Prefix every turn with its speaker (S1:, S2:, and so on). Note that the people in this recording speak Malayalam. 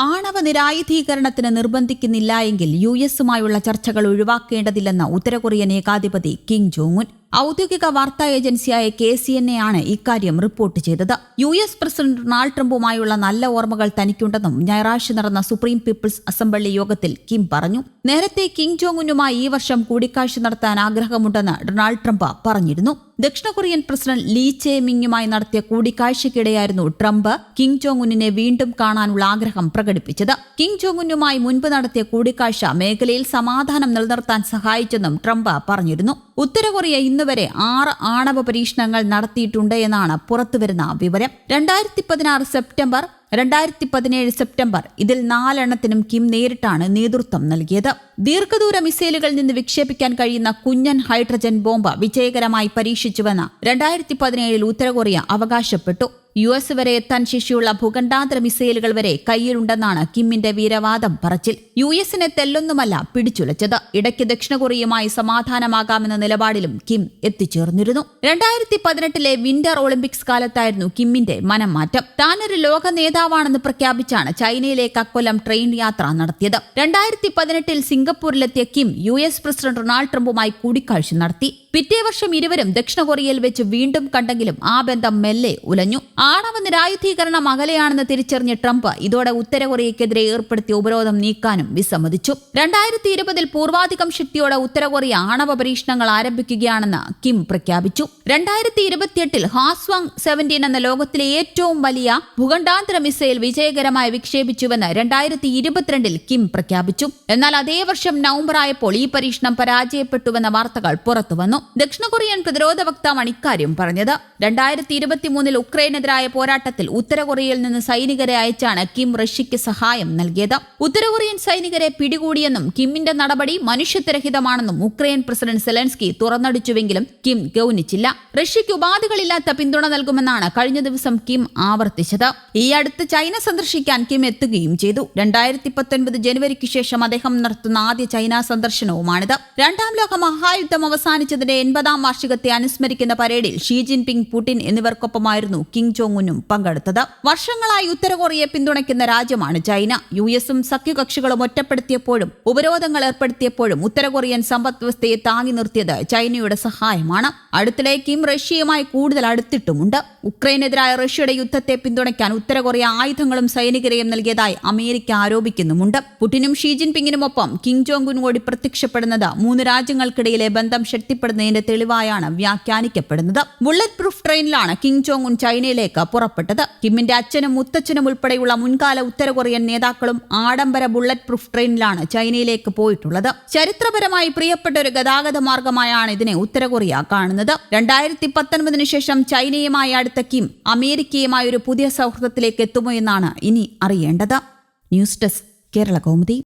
S1: ആണവ നിരായുധീകരണത്തിന് നിർബന്ധിക്കുന്നില്ല എങ്കിൽ യു എസുമായുള്ള ചർച്ചകൾ ഒഴിവാക്കേണ്ടതില്ലെന്ന് ഉത്തരകൊറിയൻ ഏകാധിപതി കിം ജോങ് ഉൻ ഔദ്യോഗിക വാർത്താ ഏജൻസിയായ കെ സി എൻ എ ആണ് ഇക്കാര്യം റിപ്പോർട്ട് ചെയ്തത്. യു എസ് പ്രസിഡന്റ് ഡൊണാൾഡ് ട്രംപുമായുള്ള നല്ല ഓർമ്മകൾ തനിക്കുണ്ടെന്നും ഞായറാഴ്ച നടന്ന സുപ്രീം പീപ്പിൾസ് അസംബ്ലി യോഗത്തിൽ കിം പറഞ്ഞു. നേരത്തെ കിം ജോങ് ഉന്നുമായി ഈ വർഷം കൂടിക്കാഴ്ച നടത്താൻ ആഗ്രഹമുണ്ടെന്ന് ഡൊണാൾഡ് ട്രംപ് പറഞ്ഞിരുന്നു. ദക്ഷിണ കൊറിയൻ പ്രസിഡന്റ് ലീ ചേ മിങ്ങുമായി നടത്തിയ കൂടിക്കാഴ്ചയ്ക്കിടെയായിരുന്നു ട്രംപ് കിം ജോങ് ഉന്നിനെ വീണ്ടും കാണാനുള്ള ആഗ്രഹം പ്രകടിപ്പിച്ചത്. കിം ജോങ് ഉന്നുമായി മുൻപ് നടത്തിയ കൂടിക്കാഴ്ച മേഖലയിൽ സമാധാനം നിലനിർത്താൻ സഹായിച്ചെന്നും ട്രംപ് പറഞ്ഞിരുന്നു. ഉത്തര കൊറിയ ഇന്നുവരെ ആറ് ആണവ പരീക്ഷണങ്ങൾ നടത്തിയിട്ടുണ്ട് എന്നാണ് പുറത്തുവരുന്ന വിവരം. രണ്ടായിരത്തി പതിനാറ് സെപ്റ്റംബർ രണ്ടായിരത്തി പതിനേഴ് സെപ്റ്റംബർ ഇതിൽ നാലെണ്ണത്തിനും കിം നേരിട്ടാണ് നേതൃത്വം നൽകിയത്. ദീർഘദൂര മിസൈലുകളിൽ നിന്ന് വിക്ഷേപിക്കാൻ കഴിയുന്ന കുഞ്ഞൻ ഹൈഡ്രജൻ ബോംബ് വിജയകരമായി പരീക്ഷിച്ചുവെന്ന് രണ്ടായിരത്തി പതിനേഴിൽ ഉത്തരകൊറിയ അവകാശപ്പെട്ടു. യു എസ് വരെ എത്താൻ ശേഷിയുള്ള ഭൂഖണ്ഡാന്തര മിസൈലുകൾ വരെ കയ്യിലുണ്ടെന്നാണ് കിമ്മിന്റെ വീരവാദം പറച്ചിൽ. യു എസിനെ തെല്ലൊന്നുമല്ല പിടിച്ചുലച്ചത്. ഇടയ്ക്ക് ദക്ഷിണ കൊറിയയുമായി സമാധാനമാകാമെന്ന നിലപാടിലും കിം എത്തിച്ചേർന്നിരുന്നു. രണ്ടായിരത്തി പതിനെട്ടിലെ വിന്റർ ഒളിമ്പിക്സ് കാലത്തായിരുന്നു കിമ്മിന്റെ മനം മാറ്റം താനൊരു ലോക നേതാവാണെന്ന് പ്രഖ്യാപിച്ചാണ് ചൈനയിലേക്ക് അക്കൊല്ലം ട്രെയിൻ യാത്ര നടത്തിയത്. രണ്ടായിരത്തി പതിനെട്ടിൽ സിംഗപ്പൂരിലെത്തിയ Kim U S president Donald ട്രംപുമായി കൂടിക്കാഴ്ച നടത്തി. പിറ്റേ വർഷം ഇരുവരും ദക്ഷിണ കൊറിയയിൽ വെച്ച് വീണ്ടും കണ്ടെങ്കിലും ആ ബന്ധം മെല്ലെ ഉലഞ്ഞു. ആണവ നിരായുധീകരണം അകലെയാണെന്ന് തിരിച്ചറിഞ്ഞ ട്രംപ് ഇതോടെ ഉത്തര കൊറിയക്കെതിരെ ഏർപ്പെടുത്തിയ ഉപരോധം നീക്കാനും വിസമ്മതിച്ചു. രണ്ടായിരത്തി ഇരുപതിൽ പൂർവാധികം ശക്തിയോടെ ഉത്തര കൊറിയ ആണവ പരീക്ഷണങ്ങൾ ആരംഭിക്കുകയാണെന്ന് കിം പ്രഖ്യാപിച്ചു. രണ്ടായിരത്തി ഇരുപത്തിയെട്ടിൽ ഹാസ്വാങ് സെവന്റീൻ എന്ന ലോകത്തിലെ ഏറ്റവും വലിയ ഭൂഖണ്ഡാന്തര മിസൈൽ വിജയകരമായി വിക്ഷേപിച്ചുവെന്ന് രണ്ടായിരത്തി ഇരുപത്തിരണ്ടിൽ കിം പ്രഖ്യാപിച്ചു. എന്നാൽ അതേ വർഷം നവംബർ ആയപ്പോൾ ഈ പരീക്ഷണം പരാജയപ്പെട്ടുവെന്ന വാർത്തകൾ പുറത്തുവന്നു ദക്ഷിണ കൊറിയൻ പ്രതിരോധ വക്താവാണ് ഇക്കാര്യം പറഞ്ഞത്. രണ്ടായിരത്തി ഇരുപത്തിമൂന്നിൽ ഉക്രൈനെതിരായ പോരാട്ടത്തിൽ ഉത്തര കൊറിയയിൽ നിന്ന് സൈനികരെ അയച്ചാണ് കിം റഷ്യയ്ക്ക് സഹായം നൽകിയത്. ഉത്തര കൊറിയൻ സൈനികരെ പിടികൂടിയെന്നും കിമ്മിന്റെ നടപടി മനുഷ്യത്വരഹിതമാണെന്നും ഉക്രൈൻ പ്രസിഡന്റ് സെലൻസ്കി തുറന്നടിച്ചുവെങ്കിലും കിം ഗൗനിച്ചില്ല. റഷ്യയ്ക്ക് ഉപാധികളില്ലാത്ത പിന്തുണ നൽകുമെന്നാണ് കഴിഞ്ഞ ദിവസം കിം ആവർത്തിച്ചത്. ഈ അടുത്ത് ചൈന സന്ദർശിക്കാൻ കിം എത്തുകയും ചെയ്തു. രണ്ടായിരത്തി പത്തൊൻപത് ജനുവരിക്ക് ശേഷം അദ്ദേഹം നടത്തുന്ന ആദ്യ ചൈന സന്ദർശനവുമാണിത്. രണ്ടാം ലോക മഹായുദ്ധം അവസാനിച്ചതിന്റെ എൺപതാം വാർഷികത്തെ അനുസ്മരിക്കുന്ന പരേഡിൽ ഷീ ജിൻപിങ് പുടിൻ എന്നിവർക്കൊപ്പമായിരുന്നു കിങ് ജോങ് ഉന്നും പങ്കെടുത്തത്. വർഷങ്ങളായി ഉത്തര കൊറിയയെ പിന്തുണയ്ക്കുന്ന രാജ്യമാണ് ചൈന. യു എസും സഖ്യകക്ഷികളും ഒറ്റപ്പെടുത്തിയപ്പോഴും ഉപരോധങ്ങൾ ഏർപ്പെടുത്തിയപ്പോഴും ഉത്തര കൊറിയൻ സമ്പദ് വ്യവസ്ഥയെ താങ്ങി നിർത്തിയത് ചൈനയുടെ സഹായമാണ്. അടുത്തിടെ കിം റഷ്യയുമായി കൂടുതൽ അടുത്തിട്ടുമുണ്ട്. ഉക്രൈനെതിരായ റഷ്യയുടെ യുദ്ധത്തെ പിന്തുണയ്ക്കാൻ ഉത്തര കൊറിയ ആയുധങ്ങളും സൈനികരെയും നൽകിയതായി അമേരിക്ക ആരോപിക്കുന്നുമുണ്ട്. പുടിനും ഷീ ജിൻപിങ്ങിനുമൊപ്പം കിങ് ജോങ് ഉൻ കൂടി പ്രത്യക്ഷപ്പെടുന്നത് മൂന്ന് രാജ്യങ്ങൾക്കിടയിലെ ബന്ധം ശക്തിപ്പെടുന്നതിന്റെ തെളിവായാണ് വ്യാഖ്യാനിക്കപ്പെടുന്നത്. ബുള്ളറ്റ് പ്രൂഫ് ട്രെയിനിലാണ് കിങ് ജോങ് ഉൻ ചൈനയിലേക്ക് പുറപ്പെട്ടത്. കിമ്മിന്റെ അച്ഛനും മുത്തച്ഛനും ഉൾപ്പെടെയുള്ള മുൻകാല ഉത്തര കൊറിയൻ നേതാക്കളും ആഡംബര ബുള്ളറ്റ് പ്രൂഫ് ട്രെയിനിലാണ് ചൈനയിലേക്ക് പോയിട്ടുള്ളത്. ചരിത്രപരമായി പ്രിയപ്പെട്ട ഒരു ഗതാഗത മാർഗമായാണ് ഇതിനെ ഉത്തര കൊറിയ കാണുന്നത്. രണ്ടായിരത്തി പത്തൊൻപതിനു ശേഷം ചൈനയുമായി അടുത്ത കിം അമേരിക്കയുമായി ഒരു പുതിയ സൗഹൃദത്തിലേക്ക് എത്തുമോ എന്നാണ് ഇനി അറിയേണ്ടത്. News desk Kerala Kaumudi.